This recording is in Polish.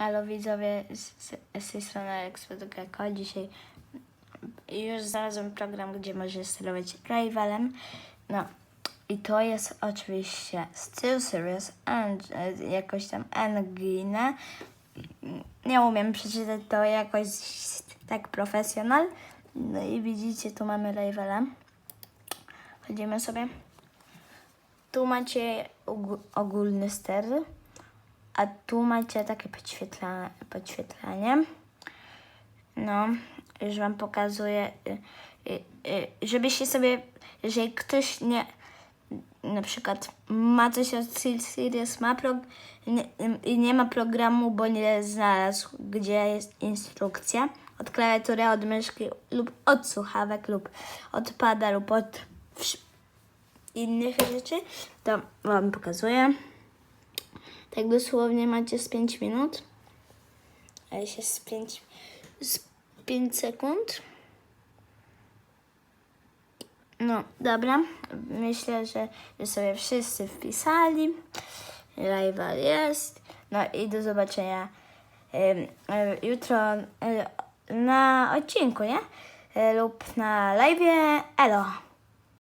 Elo widzowie, z, z, tej strony Alex. Dzisiaj już znalazłem program, gdzie możesz sterować rivalem. No i to jest oczywiście Still Serious and e, jakoś tam Engine. Nie umiem przeczytać to jakoś tak profesjonal. No i widzicie, tu mamy rivala. Chodzimy sobie. Tu macie ogó- ogólny ster, a tu macie takie podświetla- podświetlenie. No, już Wam pokazuję, y, y, y, żebyście sobie, jeżeli ktoś nie, na przykład ma coś od Series, ma prog- nie, nie ma programu, bo nie znalazł, gdzie jest instrukcja od klawiatury, od myszki lub od słuchawek lub od pada lub od innych rzeczy, to Wam pokazuję. Tak dosłownie macie z 5 minut. A się z 5 z 5 sekund. No, dobra. Myślę, że sobie wszyscy wpisali. Rival jest. No i do zobaczenia jutro na odcinku, nie? E, Lub na live. Elo.